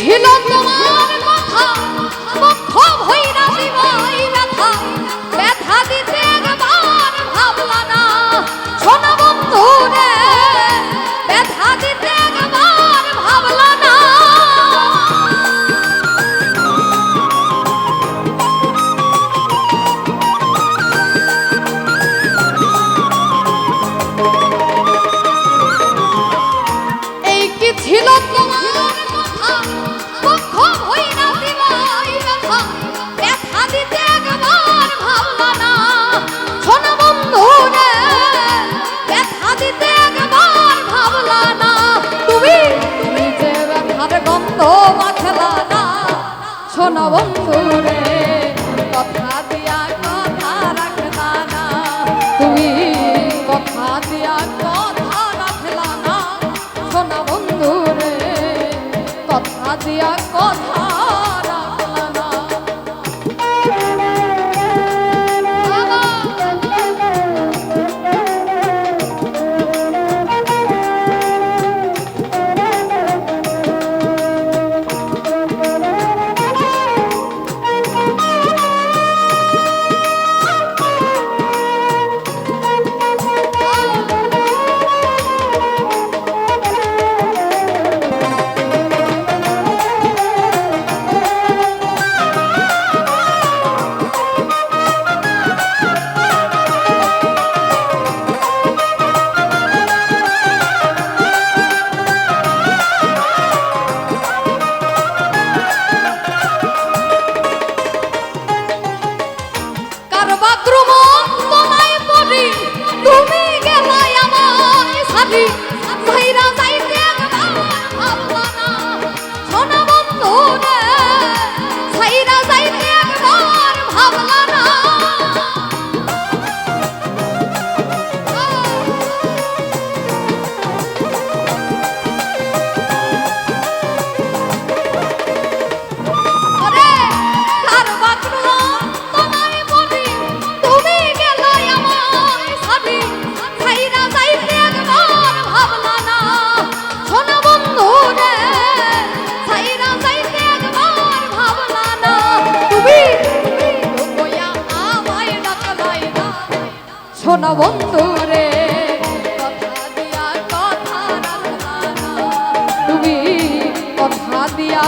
ছিল তোমার তোমা খেলা না। শোনো বন্ধু রে, কথা দিয়া কথা রাখলা না। তুমি কথা দিয়া কথা রাখলা না। শোনো বন্ধু রে, কথা দিয়া কথা শোনো বন্ধু রে? তুমি কথা দিয়া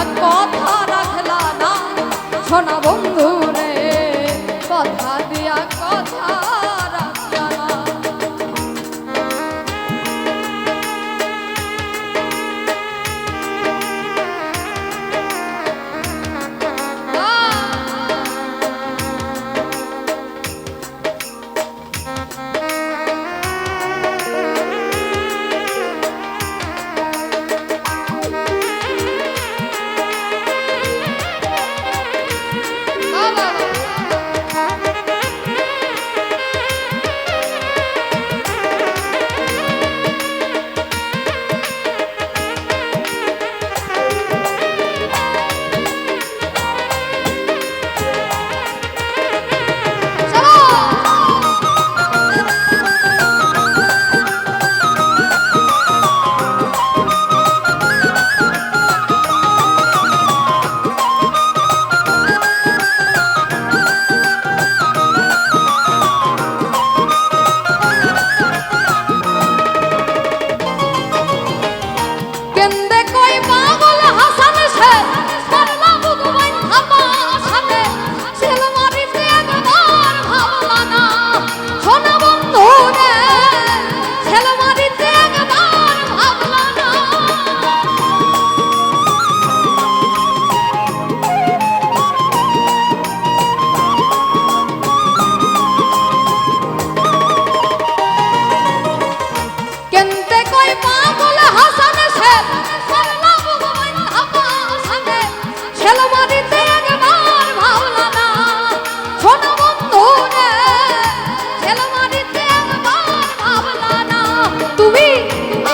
তুমি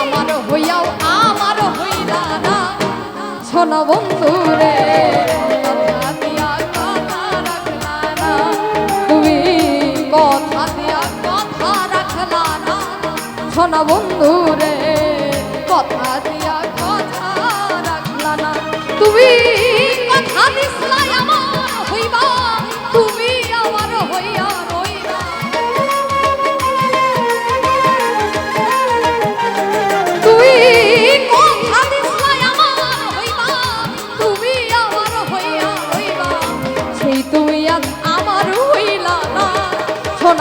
আমার হইয়াও, আমার হইলা না। শোনো বন্ধু রে শোনো বন্ধু রে কথা দিয়া কথা রাখলা না। তুমি কথা দিসলাই